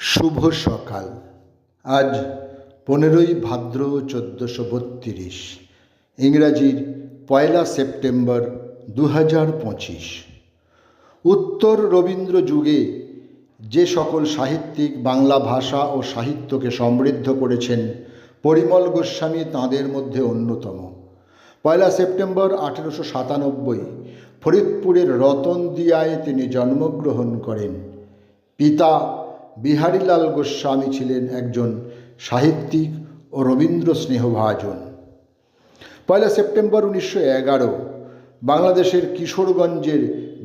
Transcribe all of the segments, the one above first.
শুভ সকাল। আজ পনেরোই ভাদ্র চোদ্দোশো বত্রিশ, ইংরাজির পয়লা সেপ্টেম্বর দু হাজার পঁচিশ। উত্তর রবীন্দ্র যুগে যে সকল সাহিত্যিক বাংলা ভাষা ও সাহিত্যকে সমৃদ্ধ করেছেন, পরিমল গোস্বামী তাঁদের মধ্যে অন্যতম। পয়লা সেপ্টেম্বর আঠেরোশো সাতানব্বই, ফরিদপুরের রতনদিয়ায় তিনি জন্মগ্রহণ করেন। পিতা বিহারীলাল গোস্বামী ছিলেন একজন সাহিত্যিক ও রবীন্দ্র স্নেহভাজন পয়লা সেপ্টেম্বর উনিশশো এগারো, বাংলাদেশের কিশোরগঞ্জের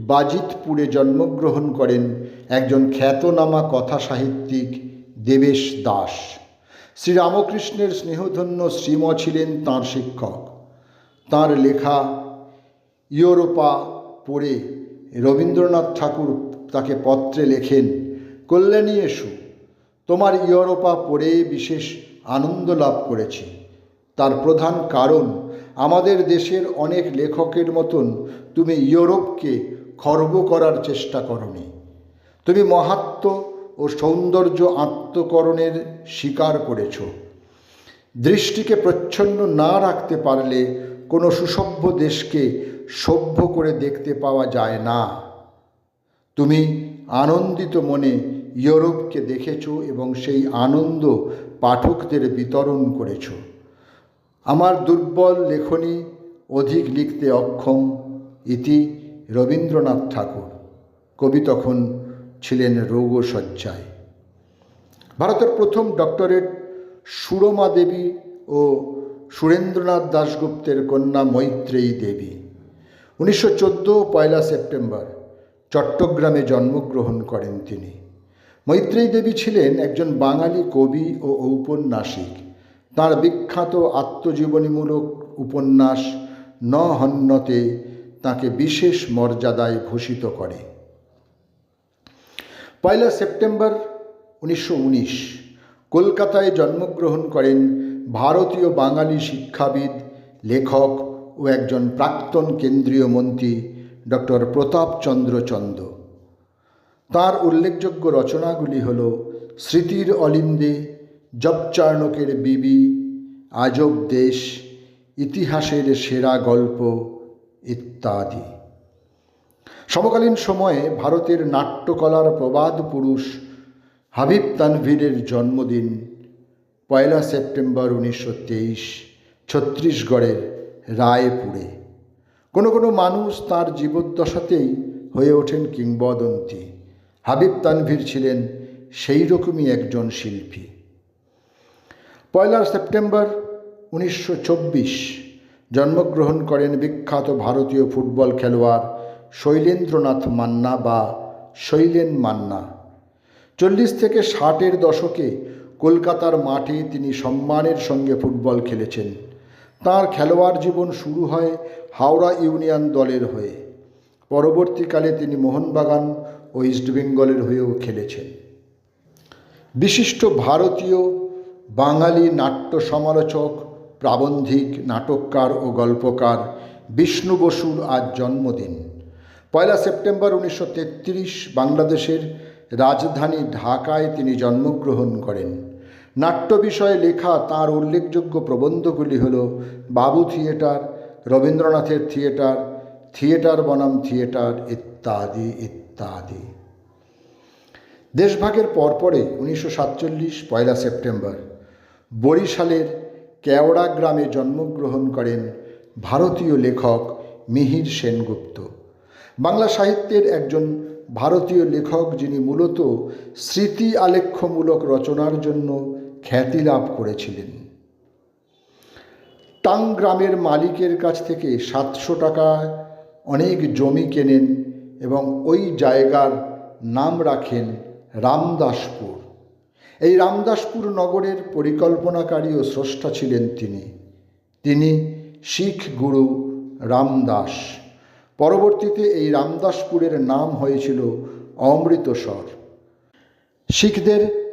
বাজিতপুরে জন্মগ্রহণ করেন একজন খ্যাতনামা কথা সাহিত্যিক দেবেশ দাস। শ্রীরামকৃষ্ণের স্নেহধন্য শ্রীম ছিলেন তাঁর শিক্ষক। তাঁর লেখা ইউরোপা পড়ে রবীন্দ্রনাথ ঠাকুর তাকে পত্রে লেখেন কল্যাণী এসু। তোমার ইউরোপা পড়ে বিশেষ আনন্দ লাভ করেছি। তার প্রধান কারণ, আমাদের দেশের অনেক লেখকের মতন তুমি ইউরোপকে খর্ব করার চেষ্টা করনি। তুমি মহাত্ম ও সৌন্দর্য আত্মকরণের শিকার করেছ। দৃষ্টিকে প্রচ্ছন্ন না রাখতে পারলে কোনো সুসভ্য দেশকে সভ্য করে দেখতে পাওয়া যায় না। তুমি আনন্দিত মনে ইউরোপকে দেখেছ এবং সেই আনন্দ পাঠকদের বিতরণ করেছ। আমার দুর্বল লেখনী অধিক লিখতে অক্ষম ইতি রবীন্দ্রনাথ ঠাকুর। কবি তখন ছিলেন রোগশয্যায়। ভারতের প্রথম ডক্টরেট সুরমা দেবী ও সুরেন্দ্রনাথ দাশগুপ্তের কন্যা মৈত্রেয়ী দেবী। উনিশশো চোদ্দ পয়লা সেপ্টেম্বর। চট্টগ্রামে জন্মগ্রহণ করেন তিনি। মৈত্রেয়ী দেবী ছিলেন একজন বাঙালি কবি ও ঔপন্যাসিক। তাঁর বিখ্যাত আত্মজীবনীমূলক উপন্যাস ন হন্যতে তাঁকে বিশেষ মর্যাদায় ভূষিত করে। পয়লা সেপ্টেম্বর উনিশশো উনিশ, কলকাতায় জন্মগ্রহণ করেন ভারতীয় বাঙালি শিক্ষাবিদ, লেখক ও একজন প্রাক্তন কেন্দ্রীয় মন্ত্রী ডক্টর প্রতাপচন্দ্র চন্দ। তার উল্লেখযোগ্য রচনাগুলি হল স্মৃতির অলিন্দে জপচার্ণকের বিবি, আজব দেশ, ইতিহাসের সেরা গল্প ইত্যাদি। সমকালীন সময়ে ভারতের নাট্যকলার প্রবাদ পুরুষ হাবিব তানভীরের জন্মদিন, পয়লা সেপ্টেম্বর উনিশশো তেইশ, ছত্তিশগড়ের রায়পুরে। কোনো কোনো মানুষ তার জীবদ্দশাতেই হয়ে ওঠেন কিংবদন্তি। হাবিব তানভীর ছিলেন সেই রকমই একজন শিল্পী। পয়লা সেপ্টেম্বর উনিশশো চব্বিশ জন্মগ্রহণ করেন বিখ্যাত ভারতীয় ফুটবল খেলোয়াড় শৈলেন্দ্রনাথ মান্না বা শৈলেন মান্না। চল্লিশ থেকে ষাটের দশকে কলকাতার মাঠে তিনি সম্মানের সঙ্গে ফুটবল খেলেছেন। তার খেলোয়াড় জীবন শুরু হয় হাওড়া ইউনিয়ন দলের হয়ে। পরবর্তীকালে তিনি মোহনবাগান ও ইস্টবেঙ্গলের হয়েও খেলেছেন। বিশিষ্ট ভারতীয় বাঙালি নাট্য সমালোচক, প্রাবন্ধিক, নাটককার ও গল্পকার বিষ্ণু বসুর আজ জন্মদিন। পয়লা সেপ্টেম্বর উনিশশো তেত্রিশ বাংলাদেশের রাজধানী ঢাকায় তিনি জন্মগ্রহণ করেন। নাট্য বিষয়ে লেখা তার উল্লেখযোগ্য প্রবন্ধগুলি হল বাবু থিয়েটার, রবীন্দ্রনাথের থিয়েটার থিয়েটার বনাম থিয়েটার ইত্যাদি ইত্যাদি। দেশভাগের পরপরে উনিশশো সাতচল্লিশ পয়লা সেপ্টেম্বর বরিশালের কেওড়া গ্রামে জন্মগ্রহণ করেন ভারতীয় লেখক মিহির সেনগুপ্ত। বাংলা সাহিত্যের একজন ভারতীয় লেখক যিনি মূলত স্মৃতি আলেখ্যমূলক রচনার জন্য খ্যাতি লাভ করেছিলেন। টাং গ্রামের মালিকের কাছ থেকে সাতশো টাকায় অনেক জমি কেনেন এবং ওই জায়গার নাম রাখেন রামদাসপুর। এই রামদাসপুর নগরের পরিকল্পনাকারী ও স্রষ্টা ছিলেন তিনি। তিনি শিখ গুরু রামদাস। পরবর্তীতে এই রামদাসপুরের নাম হয়েছিল অমৃতসর। শিখদের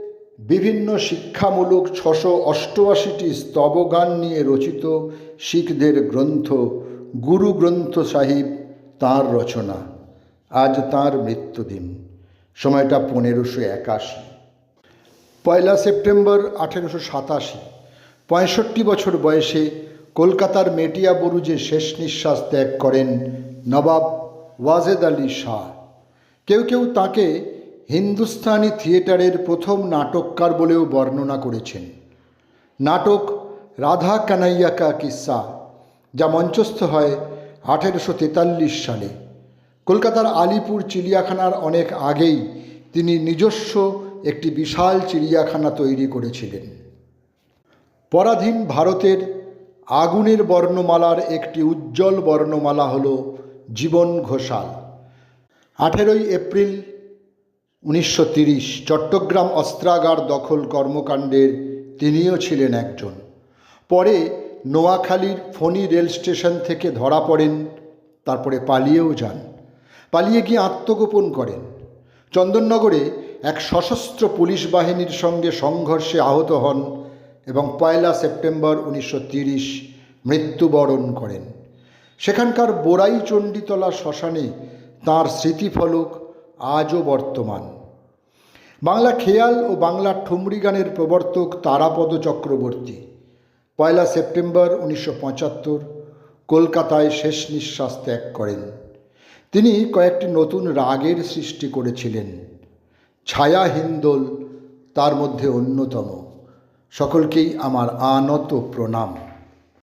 বিভিন্ন শিক্ষামূলক ছশো অষ্টআশিটি স্তবগান নিয়ে রচিত শিখদের গ্রন্থ গুরু গ্রন্থ সাহিব তাঁর রচনা। আজ তাঁর মৃত্যুদিন। সময়টা পনেরোশো একাশি। পয়লা সেপ্টেম্বর আঠেরোশো সাতাশি। পঁয়ষট্টি বছর বয়সে কলকাতার মেটিয়া বুরুজে শেষ নিঃশ্বাস ত্যাগ করেন নবাব ওয়াজেদ আলী শাহ। কেউ কেউ তাকে হিন্দুস্তানি থিয়েটারের প্রথম নাটককার বলেও বর্ণনা করেছেন। নাটক রাধা কানাইয়া কা কিস্সা যা মঞ্চস্থ হয় আঠেরোশো তেতাল্লিশ সালে। কলকাতার আলিপুর চিড়িয়াখানার অনেক আগেই তিনি নিজস্ব একটি বিশাল চিড়িয়াখানা তৈরি করেছিলেন। পরাধীন ভারতের আগুনের বর্ণমালার একটি উজ্জ্বল বর্ণমালা হল জীবন ঘোষাল। আঠেরোই এপ্রিল উনিশশো চট্টগ্রাম অস্ত্রাগার দখল কর্মকাণ্ডের তিনিও ছিলেন একজন। পরে নোয়াখালীর ফণি রেল স্টেশন থেকে ধরা পড়েন, তারপরে পালিয়েও যান। পালিয়ে গিয়ে আত্মগোপন করেন। চন্দননগরে এক সশস্ত্র পুলিশ বাহিনীর সঙ্গে সংঘর্ষে আহত হন এবং পয়লা সেপ্টেম্বর উনিশশো মৃত্যুবরণ করেন। সেখানকার বোরাই চণ্ডীতলা শ্মশানে তাঁর স্মৃতিফলক আজও বর্তমান। বাংলা খেয়াল ও বাংলা ঠুমরি গানের প্রবর্তক তারাপদ চক্রবর্তী। পয়লা সেপ্টেম্বর উনিশশো পঁচাত্তর, কলকাতায় শেষ নিঃশ্বাস ত্যাগ করেন। তিনি কয়েকটি নতুন রাগের সৃষ্টি করেছিলেন। ছায়া হিন্দোল তার মধ্যে অন্যতম। সকলকেই আমার আনত প্রণাম।